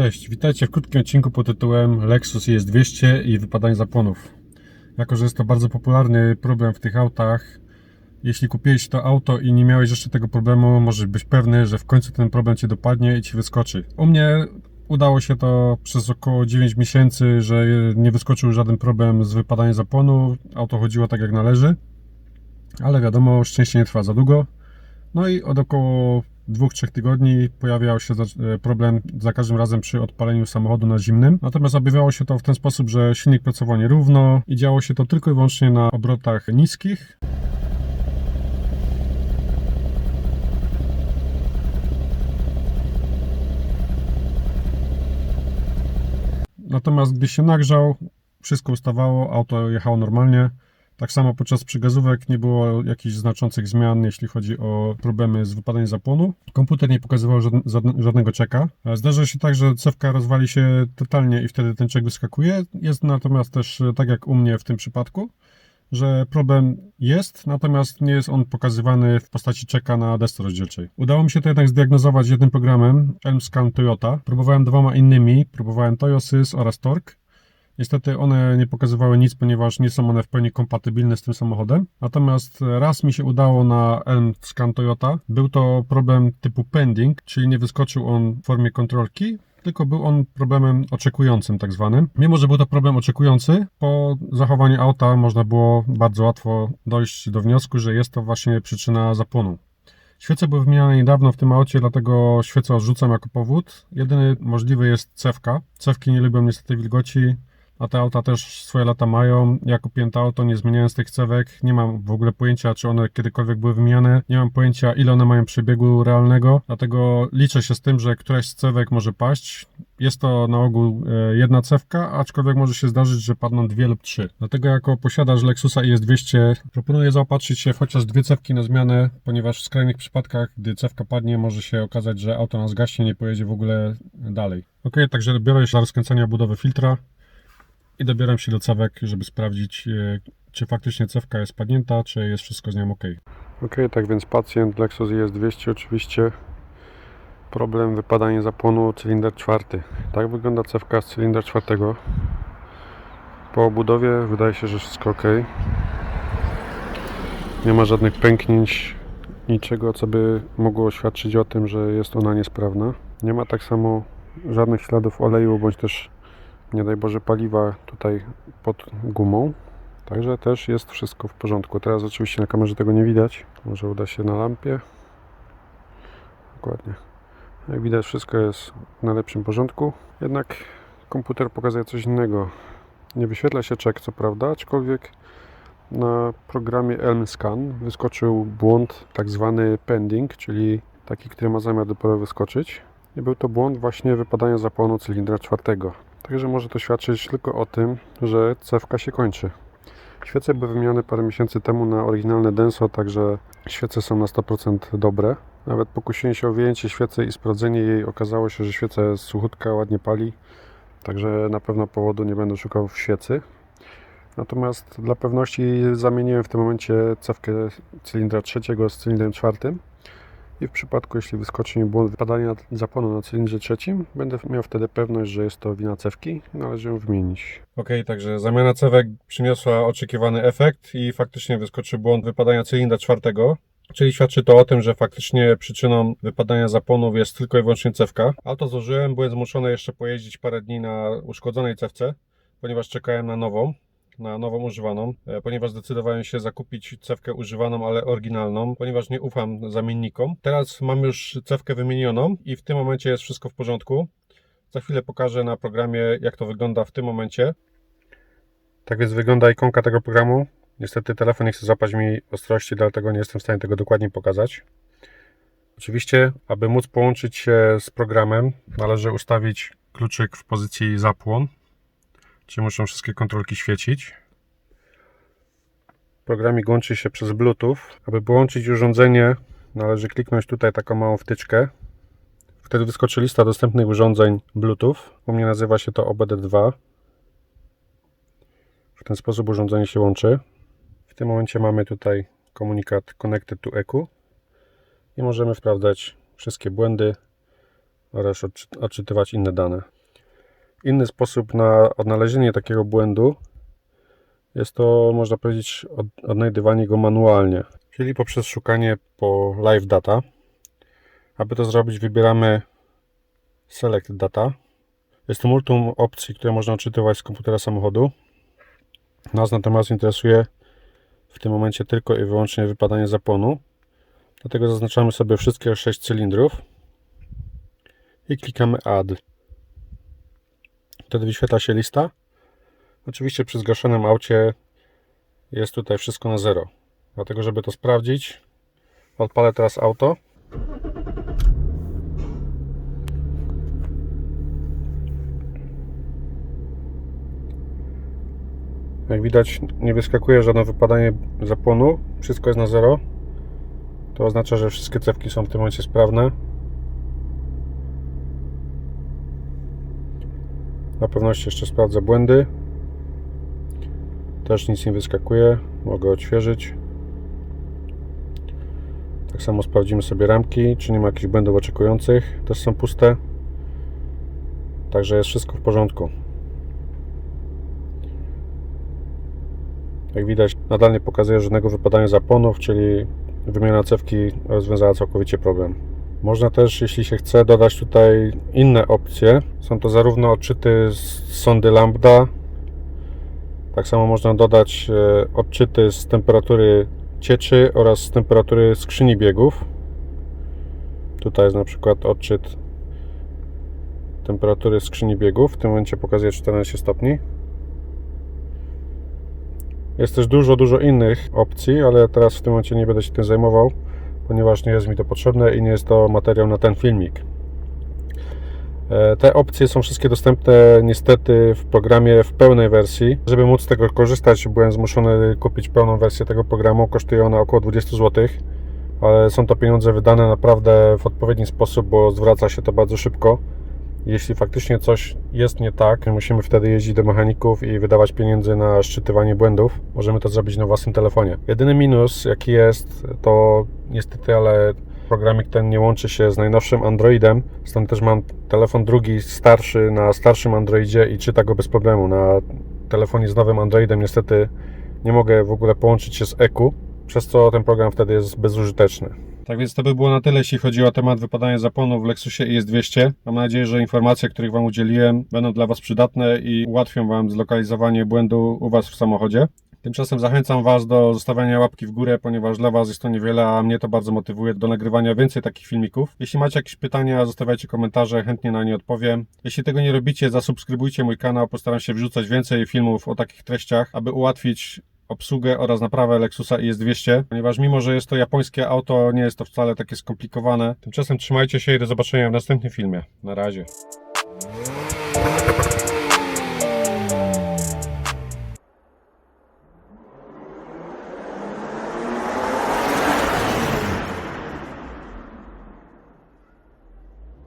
Cześć, witajcie w krótkim odcinku pod tytułem Lexus ES200 i wypadanie zapłonów. Jako, że jest to bardzo popularny problem w tych autach, jeśli kupiłeś to auto i nie miałeś jeszcze tego problemu, możesz być pewny, że w końcu ten problem Cię dopadnie i Ci wyskoczy. U mnie udało się to przez około 9 miesięcy, że nie wyskoczył żaden problem z wypadaniem zapłonu, auto chodziło tak jak należy, ale wiadomo, szczęście nie trwa za długo. No i od około 2-3 tygodni pojawiał się e, problem za każdym razem przy odpaleniu samochodu na zimnym. Natomiast objawiało się to w ten sposób, że silnik pracował nierówno i działo się to tylko i wyłącznie na obrotach niskich. Natomiast gdy się nagrzał, wszystko ustawało, auto jechało normalnie. Tak samo podczas przygazówek nie było jakichś znaczących zmian, jeśli chodzi o problemy z wypadaniem zapłonu. Komputer nie pokazywał żadn- żadn- żadnego czeka. E, Zdarza się tak, że cewka rozwali się totalnie i wtedy ten czek wyskakuje. Jest natomiast też e, tak jak u mnie w tym przypadku, że problem jest, natomiast nie jest on pokazywany w postaci czeka na desce rozdzielczej. Udało mi się to jednak zdiagnozować jednym programem, Elmscan Toyota. Próbowałem dwoma innymi, próbowałem Toyosys oraz Torque. Niestety one nie pokazywały nic, ponieważ nie są one w pełni kompatybilne z tym samochodem. Natomiast raz mi się udało na Elm Scan Toyota. Był to problem typu pending, czyli nie wyskoczył on w formie kontrolki, tylko był on problemem oczekującym tak zwanym. Mimo, że był to problem oczekujący, po zachowaniu auta można było bardzo łatwo dojść do wniosku, że jest to właśnie przyczyna zapłonu. Świece były wymieniane niedawno w tym aucie, dlatego świecę odrzucam jako powód. Jedyny możliwy jest cewka. Cewki nie lubią niestety wilgoci, a te auta też swoje lata mają. Ja kupiłem to auto nie zmieniając tych cewek. Nie mam w ogóle pojęcia, czy one kiedykolwiek były wymieniane. Nie mam pojęcia, ile one mają przebiegu realnego. Dlatego liczę się z tym, że któraś z cewek może paść. Jest to na ogół e, jedna cewka, aczkolwiek może się zdarzyć, że padną dwie lub trzy. Dlatego jako posiadacz Lexusa IS200 proponuję zaopatrzyć się w chociaż dwie cewki na zmianę, ponieważ w skrajnych przypadkach, gdy cewka padnie, może się okazać, że auto nas gaśnie, nie pojedzie w ogóle dalej. Ok, także biorę się za rozkręcenie budowy filtra i dobieram się do cewek, żeby sprawdzić, e, czy faktycznie cewka jest padnięta, czy jest wszystko z nią ok. Ok, tak więc pacjent Lexus IS200 oczywiście problem wypadanie zapłonu cylinder czwarty. Tak wygląda cewka z cylindra czwartego. Po obudowie wydaje się, że wszystko ok. Nie ma żadnych pęknięć, niczego, co by mogło świadczyć o tym, że jest ona niesprawna. Nie ma tak samo żadnych śladów oleju, bądź też nie daj Boże paliwa tutaj pod gumą. Także też jest wszystko w porządku. Teraz oczywiście na kamerze tego nie widać. Może uda się na lampie. Dokładnie. Jak widać wszystko jest w najlepszym porządku. Jednak komputer pokazuje coś innego. Nie wyświetla się czek co prawda, aczkolwiek na programie Elm Scan wyskoczył błąd tak zwany pending, czyli taki, który ma zamiar dopiero wyskoczyć. I był to błąd właśnie wypadania zapłonu cylindra czwartego. Także może to świadczyć tylko o tym, że cewka się kończy. Świece były wymienione parę miesięcy temu na oryginalne Denso, także świece są na 100% dobre. Nawet pokusiłem się o wyjęcie świecy i sprawdzenie jej. Okazało się, że świeca jest suchutka, ładnie pali. Także na pewno powodu nie będę szukał w świecy. Natomiast dla pewności zamieniłem w tym momencie cewkę cylindra trzeciego z cylindrem czwartym. I w przypadku, jeśli wyskoczy mi błąd wypadania zapłonu na cylindrze trzecim, będę miał wtedy pewność, że jest to wina cewki należy ją wymienić. Ok, także zamiana cewek przyniosła oczekiwany efekt i faktycznie wyskoczył błąd wypadania cylindra czwartego. Czyli świadczy to o tym, że faktycznie przyczyną wypadania zapłonów jest tylko i wyłącznie cewka. Auto złożyłem, byłem zmuszony jeszcze pojeździć parę dni na uszkodzonej cewce, ponieważ czekałem na nową na nową używaną, e, ponieważ zdecydowałem się zakupić cewkę używaną, ale oryginalną, ponieważ nie ufam zamiennikom. Teraz mam już cewkę wymienioną i w tym momencie jest wszystko w porządku. Za chwilę pokażę na programie, jak to wygląda w tym momencie. Tak więc wygląda ikonka tego programu. Niestety telefon nie chce złapać mi ostrości, dlatego nie jestem w stanie tego dokładnie pokazać. Oczywiście, aby móc połączyć się z programem, należy ustawić kluczyk w pozycji zapłon czy muszą wszystkie kontrolki świecić. Programik łączy się przez Bluetooth. Aby połączyć urządzenie, należy kliknąć tutaj taką małą wtyczkę. Wtedy wyskoczy lista dostępnych urządzeń Bluetooth. U mnie nazywa się to OBD2. W ten sposób urządzenie się łączy. W tym momencie mamy tutaj komunikat Connected to EQ i możemy sprawdzać wszystkie błędy oraz odczy- odczytywać inne dane. Inny sposób na odnalezienie takiego błędu jest to, można powiedzieć, od- odnajdywanie go manualnie, czyli poprzez szukanie po live data. Aby to zrobić, wybieramy Select Data. Jest to multum opcji, które można odczytywać z komputera samochodu. Nas natomiast interesuje w tym momencie tylko i wyłącznie wypadanie zapłonu. Dlatego zaznaczamy sobie wszystkie 6 cylindrów i klikamy Add. Wtedy wyświetla się lista. Oczywiście przy zgaszonym aucie jest tutaj wszystko na zero. Dlatego, żeby to sprawdzić, odpalę teraz auto. Jak widać, nie wyskakuje żadne wypadanie zapłonu. Wszystko jest na zero. To oznacza, że wszystkie cewki są w tym momencie sprawne. Na pewności jeszcze sprawdzę błędy. Też nic nie wyskakuje. Mogę odświeżyć. Tak samo sprawdzimy sobie ramki, czy nie ma jakichś błędów oczekujących. Też są puste. Także jest wszystko w porządku. Jak widać, nadal nie pokazuje żadnego wypadania zaponów, czyli wymiana cewki rozwiązała całkowicie problem. Można też, jeśli się chce, dodać tutaj inne opcje. Są to zarówno odczyty z sondy lambda, tak samo można dodać e, odczyty z temperatury cieczy oraz z temperatury skrzyni biegów. Tutaj jest na przykład odczyt temperatury skrzyni biegów. W tym momencie pokazuje 14 stopni. Jest też dużo, dużo innych opcji, ale teraz w tym momencie nie będę się tym zajmował, ponieważ nie jest mi to potrzebne i nie jest to materiał na ten filmik. E, Te opcje są wszystkie dostępne niestety w programie w pełnej wersji. Żeby móc z tego korzystać, byłem zmuszony kupić pełną wersję tego programu. Kosztuje ona około 20 zł, ale są to pieniądze wydane naprawdę w odpowiedni sposób, bo zwraca się to bardzo szybko. Jeśli faktycznie coś jest nie tak, musimy wtedy jeździć do mechaników i wydawać pieniędzy na szczytywanie błędów. Możemy to zrobić na własnym telefonie. Jedyny minus, jaki jest, to niestety, ale programik ten nie łączy się z najnowszym Androidem. Stąd też mam telefon drugi, starszy, na starszym Androidzie i czyta go bez problemu. Na telefonie z nowym Androidem niestety nie mogę w ogóle połączyć się z EQ, przez co ten program wtedy jest bezużyteczny. Tak więc to by było na tyle, jeśli chodzi o temat wypadania zapłonu w Lexusie IS200. Mam nadzieję, że informacje, których Wam udzieliłem, będą dla Was przydatne i ułatwią Wam zlokalizowanie błędu u Was w samochodzie. Tymczasem zachęcam Was do zostawiania łapki w górę, ponieważ dla Was jest to niewiele, a mnie to bardzo motywuje do nagrywania więcej takich filmików. Jeśli macie jakieś pytania, zostawiajcie komentarze, chętnie na nie odpowiem. Jeśli tego nie robicie, zasubskrybujcie mój kanał, postaram się wrzucać więcej filmów o takich treściach, aby ułatwić obsługę oraz naprawę Lexusa IS200, ponieważ mimo, że jest to japońskie auto, nie jest to wcale takie skomplikowane. Tymczasem trzymajcie się i do zobaczenia w następnym filmie. Na razie.